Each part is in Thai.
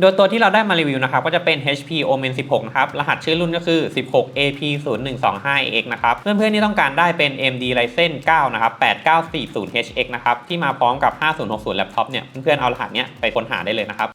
โดยตัวที่เราได้มารีวิวนะครับก็จะเป็น HP Omen 16 นะครับ รหัสชื่อรุ่นก็คือ 16 AP 0 1 2 5 x นะครับ เพื่อนๆที่ต้องการได้เป็น AMD Ryzen 9 นะครับ 8940 HX นะครับ ที่มาพร้อมกับ 5060 แล็ปท็อปเนี่ย เพื่อนๆเอารหัสเนี้ยไปค้นหาได้เลยนะครับ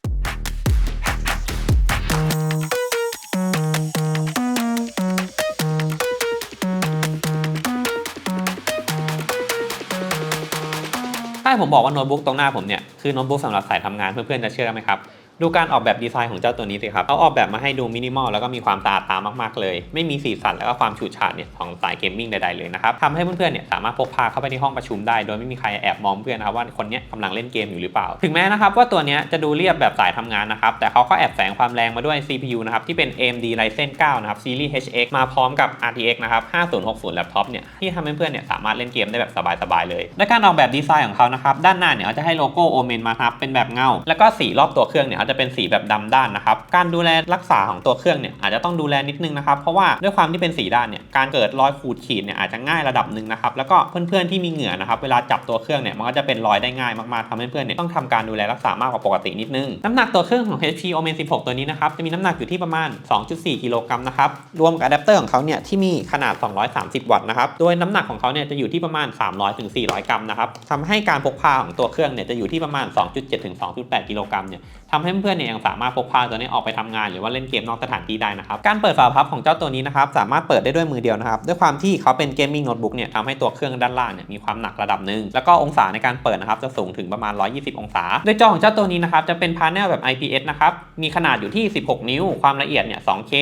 ถ้าให้ผมบอกว่าโน้ตบุ๊กตรงหน้าผมเนี่ยคือโน้ตบุ๊กสำหรับสายทำงานเพื่อนๆจะเชื่อไหมครับ ดูการออกแบบดีไซน์ของเจ้าตัวนี้สิครับเขาออกแบบมาให้ดูมินิมอลแล้วก็มีความตาตามากๆเลย ไม่มีสีสันแล้วก็ความฉูดฉาดเนี่ยของสายเกมมิ่งใดๆเลยนะครับทำให้เพื่อนๆเนี่ยสามารถพกพาเข้าไปที่ห้องประชุมได้ โดยไม่มีใครแอบมองเพื่อนนะครับว่าคนเนี้ยกำลังเล่นเกมอยู่หรือเปล่า ถึงแม้นะครับว่าตัวนี้จะดูเรียบแบบสายทำงานนะครับแต่เขาก็แอบแฝงความแรงมาด้วย CPU นะครับที่เป็น AMD Ryzen 9 นะครับซีรีส์ HX มาพร้อมกับ RTX นะครับ5060แล็ปท็อปเนี่ยที่ทำให้เพื่อนๆเนี่ยสามารถเล่นเกมได้แบบสบายๆเลย และการออกแบบดีไซน์ของเขานะครับด้านหน้าเนี่ยเขาจะให้โลโก้โอเมนมาครับเป็นแบบเงาแล้วก็สีรอบตัวเครื่องเนี่ยจะเป็นสีแบบดำด้านนะครับ การดูแลรักษาของตัวเครื่องเนี่ยอาจจะต้องดูแลนิดนึงนะครับ เพราะว่าด้วยความที่เป็นสีด้านเนี่ยการเกิดรอยขูดขีดเนี่ยอาจจะง่ายระดับหนึ่งนะครับ แล้วก็เพื่อนๆที่มีเหงื่อนะครับเวลาจับตัวเครื่องเนี่ยมันก็จะเป็นรอยได้ง่ายมากๆทำให้เพื่อนเนี่ยต้องทำการดูแลรักษามากกว่าปกตินิดนึงน้ำหนักตัวเครื่องของ HP Omen 16 ตัวนี้นะครับจะมีน้ำหนักอยู่ที่ประมาณ 2.4 กิโลกรัมนะครับรวมกับอะแดปเตอร์ของเขาเนี่ยที่มีขนาด 230 วัตต์นะครับโดยน้ำหนักของเขาเนี่ยจะอยู่ที่ประมาณ 300ถึง400 กรัมนะครับทำให้การพกพาของตัวเครื่องเนี่ยจะอยู่ที่ประมาณ 2.7ถึง2.8 กิโลกรัมเนี่ยทำให้เพื่อนๆเนี่ยยังสามารถพกพาตัวนี้ออกไปทำงานหรือว่าเล่นเกมนอกสถานที่ได้นะครับ การเปิดฝาพับของเจ้าตัวนี้นะครับสามารถเปิดได้ด้วยมือเดียวนะครับ ด้วยความที่เขาเป็นเกมมิ่งโน้ตบุ๊กเนี่ยทำให้ตัวเครื่องด้านล่างเนี่ยมีความหนักระดับหนึ่งแล้วก็องศาในการเปิดนะครับจะสูงถึงประมาณ 120 องศา โดยจอของเจ้าตัวนี้นะครับจะเป็นพาเนลแบบ IPS นะครับมีขนาดอยู่ที่ 16 นิ้ว ความละเอียดเนี่ย 2K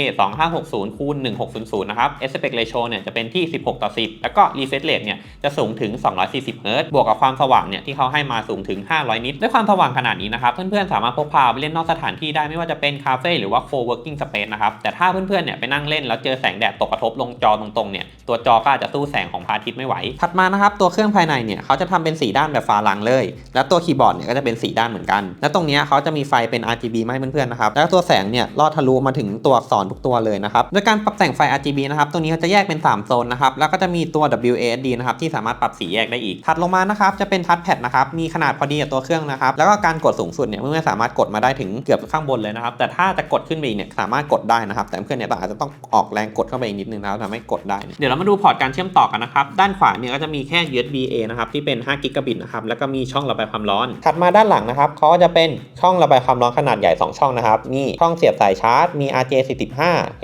2560คูณ1600นะครับ aspect ratio เนี่ยจะเป็นที่ 16 ต่อ 10 แล้วก็ refresh rate เนี่ยจะสูงถึง 240 Hz บวกกับความสว่างเนี่ยที่เขาให้มาสูงถึง 500 นิตด้วยความสว่างขนาดนี้นะครับเพื่อนๆสามารถพกพาไปเล่นนอกสถานที่ได้ไม่ว่าจะเป็นคาเฟ่หรือว่า co-working space นะครับแต่ถ้าเพื่อนๆเนี่ยไปนั่งเล่นแล้วเจอแสงแดดตกกระทบลงจอตรงๆเนี่ยตัวจอก็อาจจะสู้แสงของพระอาทิตย์ไม่ไหว ถัดมานะครับตัวเครื่องภายในเนี่ยเขาจะทำเป็นสีด้านแบบฝาลังเลย แล้วตัวคีย์บอร์ดเนี่ยก็จะเป็นสีด้านเหมือนกัน และตรงนี้เขาจะมีไฟเป็น RGB มาให้เพื่อนๆนะครับแล้วตัวแสงเนี่ยลอดทะลุมาถึงตัวอักษรทุกตัวเลยนะครับโดยการปรับแต่งไฟ RGB นะครับตัวนี้เขาจะแยกเป็น 3 โซนนะครับแล้วก็จะมีตัว WASD นะครับที่สามารถปรับสีแยกได้อีกถัดลงมานะครับจะเป็นทัชแพดนะครับมีขนาดพอดีกับตัวเครื่องนะครับแล้วก็การกดสูงสุดเนี่ยเพื่อนๆสามารถกดมาได้ถึงเกือบข้างบนเลยนะครับ แต่ถ้าจะกดขึ้นไปอีกเนี่ยสามารถกดได้นะครับ แต่เพื่อนเนี่ยอาจจะต้องออกแรงกดเข้าไปอีกนิดนึงนะครับทำให้กดได้เนี่ยเดี๋ยวเรามาดูพอร์ตการเชื่อมต่อกันนะครับ ด้านขวาเนี่ยก็จะมีแค่ USB A นะครับที่เป็น5กิกะบิตนะครับ แล้วก็มีช่องระบายความร้อน ถัดมาด้านหลังนะครับเขาก็จะเป็นช่องระบายความร้อนขนาดใหญ่ 2 ช่องนะครับ มีช่องเสียบสายชาร์จ มี RJ45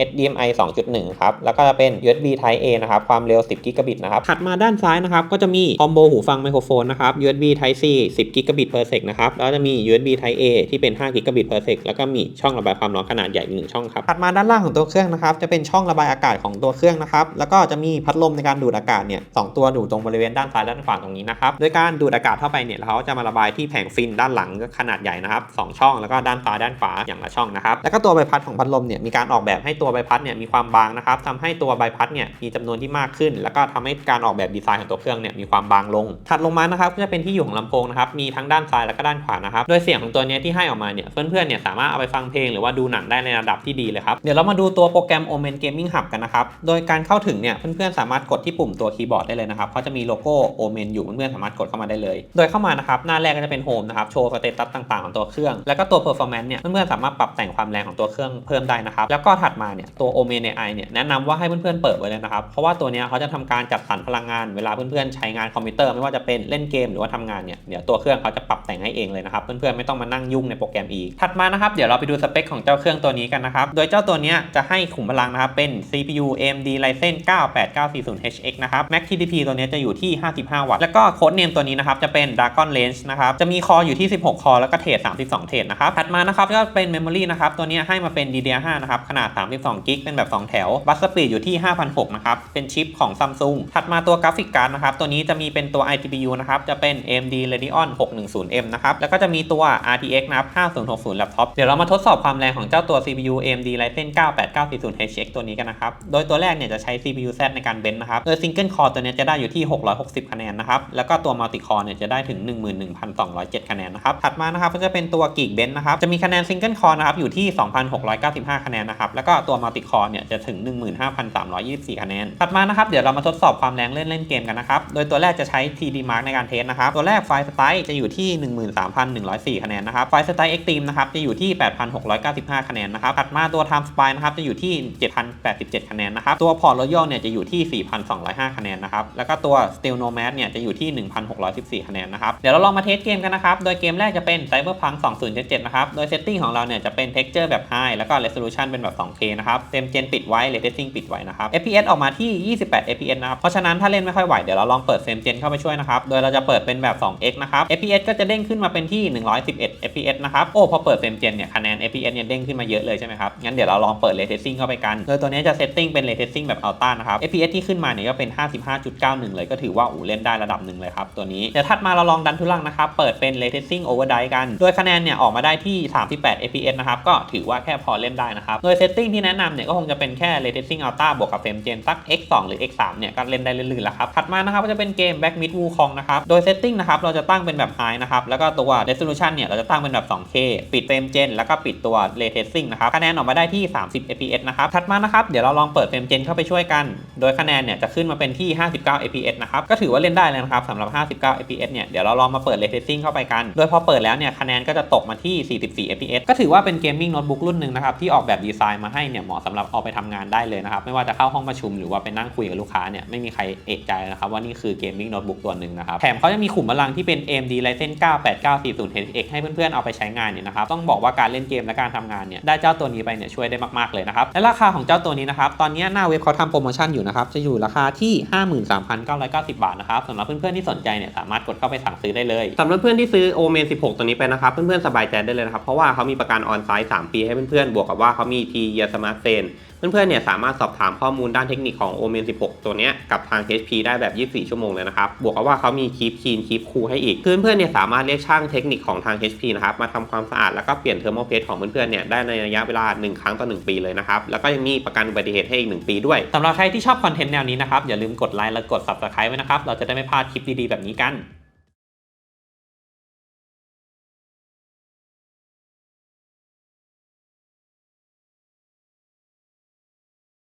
HDMI 2.1 ครับ แล้วก็จะเป็น USB Type A นะครับ ความเร็ว 10กิกะบิตนะครับ ถัดมาด้านซ้ายนะครับ ก็จะมีคอมโบหูฟังไมโครโฟนนะครับ USB Type C 10กิกะบิต per sec นะครับ แล้วจะมี USB Type A ที่เป็น5กิกะบิต per sec แล้วก็มีช่องระบายความร้อนขนาดใหญ่อีกหนึ่งช่องครับถัดมาด้านล่างของตัวเครื่องนะครับจะเป็นช่องระบายอากาศของตัวเครื่องนะครับแล้วก็จะมีพัดลมในการดูดอากาศเนี่ยสองตัวอยู่ตรงบริเวณด้านซ้ายด้านขวาตรงนี้นะครับโดยการดูดอากาศเข้าไปเนี่ยเขาจะมาระบายที่แผงฟินด้านหลังขนาดใหญ่นะครับสองช่องแล้วก็ด้านซ้ายด้านขวาอย่างละช่องนะครับแล้วก็ตัวใบพัดของพัดลมเนี่ยมีการออกแบบให้ตัวใบพัดเนี่ยมีความบางนะครับทำให้ตัวใบพัดเนี่ยมีจำนวนที่มากขึ้น แล้วก็ทำให้การออกแบบดีไซน์ของตัวเครื่องเนี่ยมีความบางลงถัดลงมานะครับก็จะเป็นที่อยู่ของลำโพงนะครับมีทั้งด้านซ้ายและก็ด้านขวานะครับโดยเสียงของตัวนี้ที่ให้ออกมาเนี่ยเพื่อนๆเนี่ยสามารถเอาไปฟังเพลงหรือว่าดูหนังได้ในระดับที่ดีเลยครับ เดี๋ยวเรามาดูตัวโปรแกรม Omen Gaming Hub กันนะครับ โดยการเข้าถึงเนี่ยเพื่อนๆสามารถกดที่ปุ่มตัวคีย์บอร์ดได้เลยนะครับเขาจะมีโลโก้ Omen อยู่เพื่อนๆสามารถกดเข้ามาได้เลย โดยเข้ามานะครับหน้าแรกก็จะเป็นโฮมนะครับโชว์สเตตัสต่างๆของตัวเครื่อง แล้วก็ตัว performance เนี่ยเพื่อนๆสามารถปรับแต่งความแรงของตัวเครื่องเพิ่มได้นะครับแล้วก็ถัดมาเนี่ยตัว Omen AI เนี่ยแนะนำว่าให้เพื่อนๆเปิดไว้เลยนะครับเพราะว่าตัวเนี้ยเขาจะทำการจัดสรรพลังงานเวลาเพื่อนๆใช้งานคอมพิวเตอร์ไม่ว่าจะเป็นเล่นเกมหรือว่าทำงานเนี่ยเดี๋ยวตัวเครื่องเขาจะปรับแต่งให้เองเลยนะครับเพื่อนๆไม่ต้องมานั่งยุ่งในโปรแกรมอีก ถัดมานะครับ เดี๋ยวเราไปดูสเปคของเจ้าเครื่องตัวนี้กันนะครับ โดยเจ้าตัวนี้จะให้ขุมพลังนะครับ เป็น CPU AMD Ryzen 9 8940 HX นะครับ Max TDP ตัวนี้จะอยู่ที่ 55 วัตต์ แล้วก็โค้ดเนมตัวนี้นะครับ จะเป็น Dragon Range นะครับ จะมีคออยู่ที่ 16 คอ แล้วก็เทรด32 เทรดนะครับ ถัดมานะครับก็เป็น Memory นะครับ ตัวนี้ให้มาเป็น DDR5 นะครับ ขนาด 32กิกเป็นแบบ 2 แถว บัสสปีดอยู่ที่5,600นะครับ เป็นชิปของ Samsung ถัดมาตัวกราฟิกการ์ดนะครับ ตัวนี้จะมีเป็นตัว iGPU นะครับ จะเป็น AMD Radeon 610M นะครับ แล้วก็จะมีตัว RTX นะครับ5060 Laptop เดี๋ยวเรามาทดสอบความแรงของเจ้าตัว CPU AMD Ryzen 9 8940 HX ตัวนี้กันนะครับ โดยตัวแรกเนี่ยจะใช้ CPU Z ในการเบนนะครับ โดย Single Core ตัวนี้จะได้อยู่ที่ 660 คะแนนนะครับ แล้วก็ตัว Multi Core เนี่ยจะได้ถึง 11,207 คะแนนนะครับ ถัดมานะครับก็จะเป็นตัว Geek Bench นะครับ จะมีคะแนน Single Core นะครับอยู่ที่ 2,695 คะแนนนะครับ แล้วก็ตัว Multi Core เนี่ยจะถึง 15,324 คะแนน ถัดมานะครับเดี๋ยวเรามาทดสอบความแรงเล่นเล่นเกมกันนะครับ โดยตัวแรกจะใช้ TD Mark ในการเทสนะครับ ตัวแรกไฟล์สไตล์จะอยู่ที่ 13,104 คะแนนนะครับไฟล์สไตล์ Extreme Steam นะครับจะอยู่ที่ 8,695 คะแนนนะครับถัดมาตัว Time Spy นะครับจะอยู่ที่ 7,087 คะแนนนะครับตัว Port Royal เนี่ยจะอยู่ที่ 4,205 คะแนนนะครับแล้วก็ตัว Steel Nomad เนี่ยจะอยู่ที่ 1,614 คะแนนนะครับเดี๋ยวเราลองมาเทสเกมกันนะครับโดยเกมแรกจะเป็น Cyberpunk 2077 นะครับโดย setting ของเราเนี่ยจะเป็น texture แบบ high แล้วก็ resolution เป็นแบบ 2K นะครับเต็มเจนปิดไว้ ray tracing ปิดไว้นะครับ FPS ออกมาที่ 28 FPS นะครับเพราะฉะนั้นถ้าเล่นไม่ค่อยไหวเดี๋ยวเราลองเปิดเฟรมเจนเข้าไปช่วยนะครับโดยเราจะเปิดเป็นแบบ 2x นะครับ FPS ก็จะเด้งขึ้นมาเป็นที่ 111 FPS นะครับโอ้พอเปิดเฟรมเจนเนี่ยคะแนน FPS เนี่ยเด้งขึ้นมาเยอะเลยใช่ไหมครับ งั้นเดี๋ยวเราลองเปิด ray tracing เข้าไปกัน โดยตัวนี้จะ setting เป็น ray tracing แบบ ultra นะครับ FPS ที่ขึ้นมาเนี่ยก็เป็น 55.91 เลยก็ถือว่าอูเล่นได้ระดับหนึ่งเลยครับตัวนี้ เดี๋ยวถัดมาเราลองดันทุลังนะครับ เปิดเป็น ray tracing overdrive กัน โดยคะแนนเนี่ยออกมาได้ที่ 38 FPS นะครับ ก็ถือว่าแค่พอเล่นได้นะครับ โดย setting ที่แนะนำเนี่ยก็คงจะเป็นแค่ ray tracing ultra บวกกับเฟรมเจนสัก x2 หรือ x3 เนี่ยก็เล่นได้ลื่นๆแล้วครับ ถัดมานะครับก็จะเป็นเกม Back Myth Wukong นะครับ โดย setting นะครับเราจะตั้งเป็นแบบ high นะครับ แล้วก็ตัว resolution เนี่ยเราจะตั้งเป็นแบบ 2K ปิดเฟรมเจนแล้วก็ปิดตัว ray tracing นะครับคะแนนออกมาได้ที่ 30 fps นะครับถัดมานะครับเดี๋ยวเราลองเปิดเฟรมเจนเข้าไปช่วยกัน โดยคะแนนเนี่ยจะขึ้นมาเป็นที่ 59 fps นะครับก็ถือว่าเล่นได้เลยนะครับสำหรับ 59 fps เนี่ยเดี๋ยวเราลองมาเปิด ray tracing เข้าไปกันโดยพอเปิดแล้วเนี่ยคะแนนก็จะตกมาที่ 44 fps ก็ถือว่าเป็นเกมมิ่งโน้ตบุ๊กรุ่นหนึ่งนะครับที่ออกแบบดีไซน์มาให้เนี่ยเหมาะสำหรับเอาไปทำงานได้เลยนะครับไม่ว่าจะเข้าห้องประชุมหรือว่าไปนั่งคุยกับลูกค้าเนี่ยไม่มีใครเอกใจนะครับว่านี่คือเกมมิ่งโน้ตบุ๊กตัวหนึ่งนะครับแถมเขายังมีขุมพลังที่เป็น AMD Ryzen 9 8940 HX ให้เพื่อนๆเอาไปใช้งานเนี่ยนะครับต้องบอกว่าการเล่นเกมและการทำงานเนี่ยได้เจ้าตัวนี้ไปเนี่ยช่วยได้มากๆเลยนะครับและราคาของเจ้าตัวนี้นะครับตอนนี้หน้าเว็บเขาทำโปรโมชั่นอยู่นะครับจะอยู่ราคาที่ 53,990 บาทนะครับสำหรับเพื่อนๆที่สนใจเนี่ยสามารถกดเข้าไปสั่งซื้อได้เลยสำหรับเพื่อนที่ซื้อโอเมน16 ตัวนี้ไปนะครับเพื่อนๆสบายใจได้เลยนะครับเพราะว่าเขามีประกันออนไซต์3ปีให้เพื่อนๆบวกกับว่าเขามีทีเยสมาร์ทเซน เพื่อนๆเนี่ยสามารถสอบถามข้อมูลด้านเทคนิคของ Omen 16 ตัวเนี้ยกับทาง HP ได้แบบ 24 ชั่วโมงเลยนะครับ บวกกับว่าเขามีคีปคีนคีปคูให้อีกเพื่อนๆเนี่ยสามารถเรียกช่างเทคนิคของทาง HP นะครับมาทำความสะอาดแล้วก็เปลี่ยนเทอร์โมเพสของเพื่อนๆเนี่ยได้ในระยะเวลา 1 ครั้งต่อ 1 ปีเลยนะครับ แล้วก็ยังมีประกันอุบัติเหตุให้อีก 1 ปีด้วยสำหรับใครที่ชอบคอนเทนต์แนวนี้นะครับอย่าลืมกดไลค์และกด Subscribe ไว้นะครับเราจะได้ไม่พลาดคลิปดีๆแบบนี้กัน